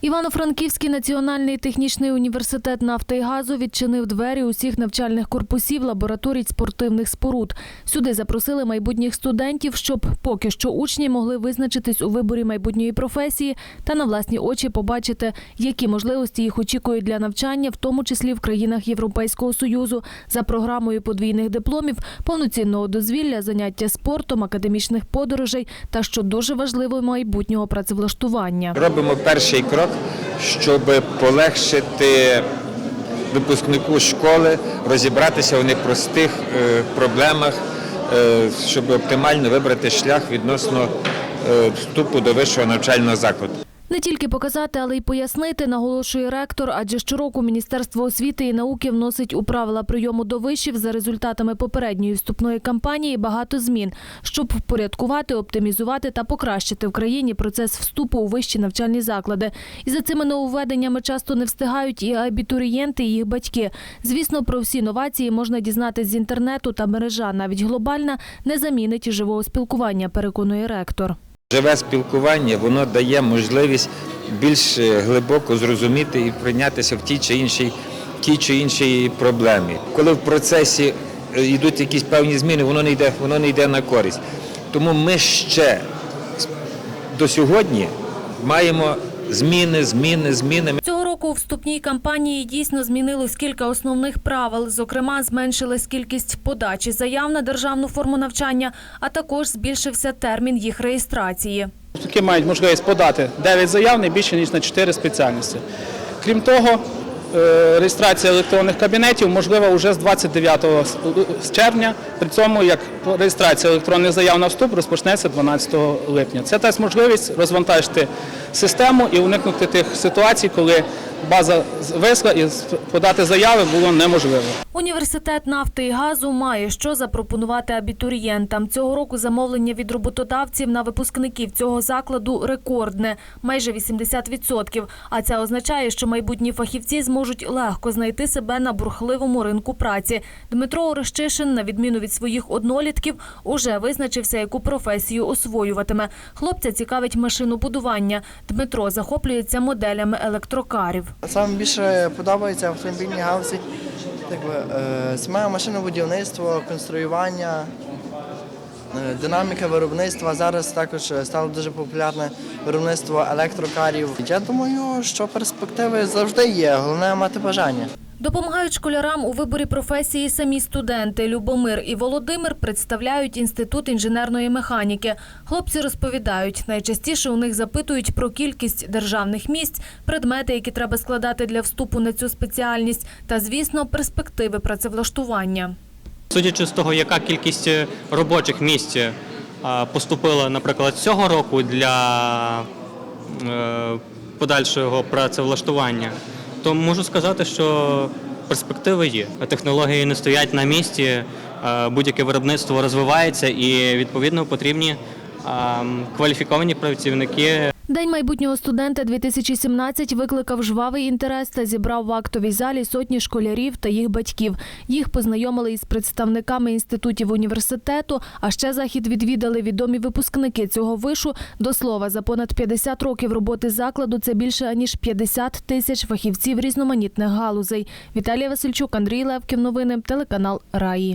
Івано-Франківський національний технічний університет нафти і газу відчинив двері усіх навчальних корпусів лабораторій спортивних споруд. Сюди запросили майбутніх студентів, щоб поки що учні могли визначитись у виборі майбутньої професії та на власні очі побачити, які можливості їх очікують для навчання, в тому числі в країнах Європейського союзу, за програмою подвійних дипломів, повноцінного дозвілля, заняття спортом, академічних подорожей та що дуже важливо майбутнього працевлаштування. Робимо перший крок, щоб полегшити випускнику школи розібратися в непростих е, проблемах, е, щоб оптимально вибрати шлях відносно е, вступу до вищого навчального закладу. Не тільки показати, але й пояснити, наголошує ректор, адже щороку Міністерство освіти і науки вносить у правила прийому до вишів за результатами попередньої вступної кампанії багато змін, щоб впорядкувати, оптимізувати та покращити в країні процес вступу у вищі навчальні заклади. І за цими нововведеннями часто не встигають і абітурієнти, і їх батьки. Звісно, про всі новації можна дізнатись з інтернету та мережа. Навіть глобальна не замінить живого спілкування, переконує ректор. Живе спілкування воно дає можливість більш е, глибоко зрозуміти і прийнятися в тій чи іншій, тій чи іншій проблемі. Коли в процесі е, йдуть якісь певні зміни, воно не йде, воно не йде на користь. Тому ми ще до сьогодні маємо зміни, зміни, зміни. Цього року у вступній кампанії дійсно змінилось кілька основних правил. Зокрема, зменшилась кількість подачі заяв на державну форму навчання, а також збільшився термін їх реєстрації. Такі мають можливість подати 9 заяв не більше ніж на 4 спеціальності. Крім того, реєстрація електронних кабінетів можлива вже з 29 с- червня. При цьому як реєстрація електронних заяв на вступ розпочнеться 12 липня. Це дасть можливість розвантажити систему і уникнути тих ситуацій, коли база висла і подати заяви було неможливо. Університет нафти і газу має що запропонувати абітурієнтам. Цього року замовлення від роботодавців на випускників цього закладу рекордне – майже 80%. А це означає, що майбутні фахівці зможуть легко знайти себе на бурхливому ринку праці. Дмитро Орещишин, на відміну від своїх однолітків, уже визначився, яку професію освоюватиме. Хлопця цікавить машинобудування. Дмитро захоплюється моделями електрокарів. Саме більше подобається в автомобільній галузі е, саме машинобудівництво, конструювання, е, динаміка виробництва. Зараз також е, стало дуже популярне виробництво електрокарів. Я думаю, що перспективи завжди є, головне мати бажання. Допомагають школярам у виборі професії самі студенти. Любомир і Володимир представляють інститут інженерної механіки. Хлопці розповідають, найчастіше у них запитують про кількість державних місць, предмети, які треба складати для вступу на цю спеціальність, та, звісно, перспективи працевлаштування. Судячи з того, яка кількість е, робочих місць е, поступила, наприклад, цього року для е, подальшого працевлаштування, то можу сказати, що перспективи є. Технології не стоять на місці, е, будь-яке виробництво розвивається і відповідно потрібні кваліфіковані працівники День майбутнього студента 2017 викликав жвавий інтерес та зібрав в актовій залі сотні школярів та їх батьків. Їх познайомили із представниками інститутів університету. А ще захід відвідали відомі випускники цього вишу. До слова, за понад 50 років роботи закладу це більше аніж 50 тисяч фахівців різноманітних галузей. Віталія Васильчук, Андрій Левків. Новини телеканал Раї.